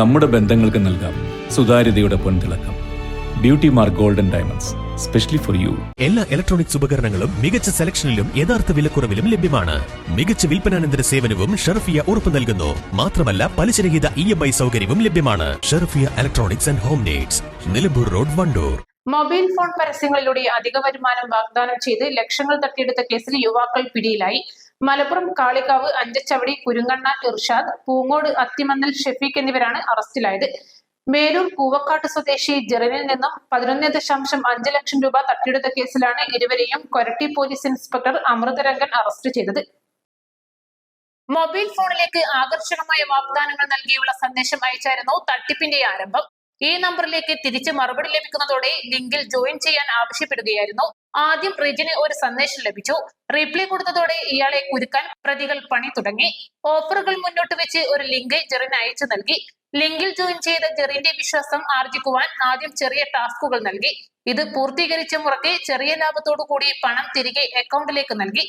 നമ്മുടെ ബന്ധങ്ങൾക്ക് നൽകാം. സുതാര്യതയുടെ പൊൻതിളക്കം. Beauty mark golden diamonds specially for you എല്ലാ ഇലക്ട്രോണിക്സ് ഉപകരണങ്ങളും മികച്ച സെലക്ഷനിലും യഥാർത്ഥ വിലക്കുറവിലും ലഭ്യമാണ്. മികച്ച വിൽപ്പനാനന്തര സേവനവും ഷെർഫിയ ഉറപ്പ് നൽകുന്നു. മാത്രമല്ല പലിശരഹിത ഇ എം ഐ സൗകര്യവും ലഭ്യമാണ്. Sherfiya electronics and home needs Nilambur road Wandoor. Mobile phone പരസ്യങ്ങളിലൂടെ അധിക വരുമാനം വാഗ്ദാനം ചെയ്ത് ലക്ഷങ്ങൾ തട്ടിയെടുത്ത കേസിൽ യുവാക്കൾ പിടിയിലായി. മലപ്പുറം കാളികാവ് അഞ്ചച്ചവടി കുരുങ്ങണ്ണ ഇർഷാദ് പൂങ്ങോട് അത്തിമന്നൽ ഷെഫീഖ് എന്നിവരാണ് അറസ്റ്റിലായത്. മേലൂർ കൂവക്കാട്ട് സ്വദേശി ജെറിനിൽ നിന്നും പതിനൊന്ന് ദശാംശം അഞ്ച് ലക്ഷം രൂപ തട്ടിയെടുത്ത കേസിലാണ് ഇരുവരെയും Koratty police inspector Amritharangan arrest ചെയ്തത്. മൊബൈൽ ഫോണിലേക്ക് ആകർഷകമായ വാഗ്ദാനങ്ങൾ നൽകിയുള്ള സന്ദേശം അയച്ചായിരുന്നു തട്ടിപ്പിന്റെ ആരംഭം. ഈ നമ്പറിലേക്ക് തിരിച്ച് മറുപടി ലഭിക്കുന്നതോടെ ലിങ്കിൽ ജോയിൻ ചെയ്യാൻ ആവശ്യപ്പെടുകയായിരുന്നു. ആദ്യം റിജിന് ഒരു സന്ദേശം ലഭിച്ചു. റീപ്ലൈ കൊടുത്തതോടെ ഇയാളെ കുരുക്കാൻ പ്രതികൾ പണി തുടങ്ങി. ഓഫറുകൾ മുന്നോട്ട് വെച്ച് ഒരു ലിങ്ക് ജെറിന് അയച്ചു നൽകി. ലിങ്കിൽ ജോയിൻ ചെയ്ത ജെറിന്റെ വിശ്വാസം ആർജിക്കുവാൻ ആദ്യം ചെറിയ ടാസ്കുകൾ നൽകി. ഇത് പൂർത്തീകരിച്ച മുറയ്ക്ക് ചെറിയ ലാഭത്തോടു കൂടി പണം തിരികെ അക്കൗണ്ടിലേക്ക് നൽകി.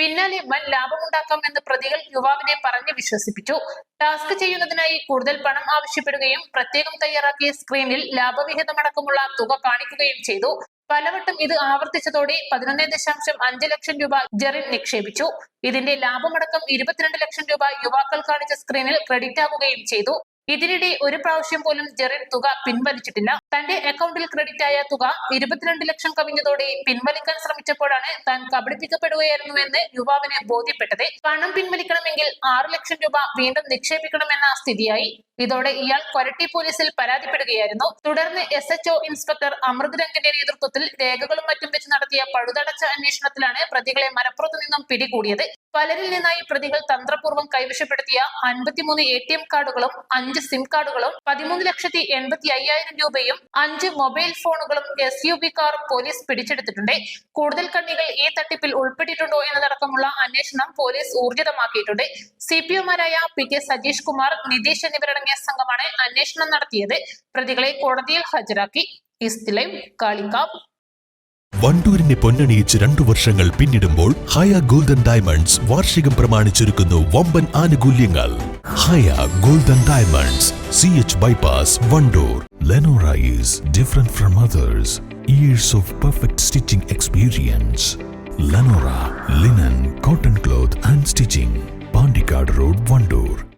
പിന്നാലെ വൻ ലാഭമുണ്ടാക്കാം എന്ന് പ്രതികൾ യുവാവിനെ പറഞ്ഞു വിശ്വസിപ്പിച്ചു. ടാസ്ക് ചെയ്യുന്നതിനായി കൂടുതൽ പണം ആവശ്യപ്പെടുകയും പ്രത്യേകം തയ്യാറാക്കിയ സ്ക്രീനിൽ ലാഭവിഹിതമടക്കമുള്ള തുക കാണിക്കുകയും ചെയ്തു. പലവട്ടം ഇത് ആവർത്തിച്ചതോടെ പതിനൊന്നേ ദശാംശം അഞ്ച് ലക്ഷം രൂപ ജെറിൻ നിക്ഷേപിച്ചു. ഇതിന്റെ ലാഭമടക്കം ഇരുപത്തിരണ്ട് ലക്ഷം രൂപ യുവാക്കൾ കാണിച്ച സ്ക്രീനിൽ ക്രെഡിറ്റ് ആകുകയും ചെയ്തു. ഇതിനിടെ ഒരു പ്രാവശ്യം പോലും ജെറിൻ തുക പിൻവലിച്ചിട്ടില്ല. തന്റെ അക്കൗണ്ടിൽ ക്രെഡിറ്റ് ആയ തുക ഇരുപത്തിരണ്ട് ലക്ഷം കവിഞ്ഞതോടെ പിൻവലിക്കാൻ ശ്രമിച്ചപ്പോഴാണ് താൻ കബളിപ്പിക്കപ്പെടുകയായിരുന്നു എന്ന് യുവാവിന് ബോധ്യപ്പെട്ടത്. പണം പിൻവലിക്കണമെങ്കിൽ ആറ് ലക്ഷം രൂപ വീണ്ടും നിക്ഷേപിക്കണമെന്ന സ്ഥിതിയായി. ഇതോടെ ഇയാൾ കൊരട്ടി പോലീസിൽ പരാതിപ്പെടുകയായിരുന്നു. തുടർന്ന് എസ് എച്ച്ഒ ഇൻസ്പെക്ടർ അമൃത് രംഗന്റെ നേതൃത്വത്തിൽ രേഖകളും മറ്റും വെച്ച് നടത്തിയ പഴുതടച്ച അന്വേഷണത്തിലാണ് പ്രതികളെ മലപ്പുറത്തു നിന്നും പിടികൂടിയത്. പലരിൽ നിന്നായി പ്രതികൾ തന്ത്രപൂർവം കൈവശപ്പെടുത്തിയ അൻപത്തിമൂന്ന് എ ടി എം കാർഡുകളും അഞ്ച് സിം കാർഡുകളും പതിമൂന്ന് ലക്ഷത്തി എൺപത്തി അയ്യായിരം രൂപയും അഞ്ച് മൊബൈൽ ഫോണുകളും എസ് യു ബി കാറും പോലീസ് പിടിച്ചെടുത്തിട്ടുണ്ട്. കൂടുതൽ കണ്ണികൾ ഈ തട്ടിപ്പിൽ ഉൾപ്പെട്ടിട്ടുണ്ടോ എന്നതടക്കമുള്ള അന്വേഷണം പോലീസ് ഊർജിതമാക്കിയിട്ടുണ്ട്. സി പി ഒമാരായ പി കെ സജീഷ് കുമാർ നിതീഷ് എന്നിവരടങ്ങിയ സംഘമാണ് അന്വേഷണം നടത്തിയത്. പ്രതികളെ കോടതിയിൽ ഹാജരാക്കി. ഇസ്തിലയും കാളിക്കാവ് വണ്ടൂരിനെ പൊന്നണിയിച്ച് രണ്ടു വർഷങ്ങൾ പിന്നിടുമ്പോൾ ഹയ ഗോൾഡൻ ഡയമണ്ട്സ് വാർഷികം പ്രമാണിച്ചൊരുക്കുന്നു വമ്പൻ ആനുകൂല്യങ്ങൾ. ഹയ golden diamonds C H bypass Wandoor. Lenora is different from others years of perfect stitching experience Lenora linen cotton cloth and stitching Pandikkad road Wandoor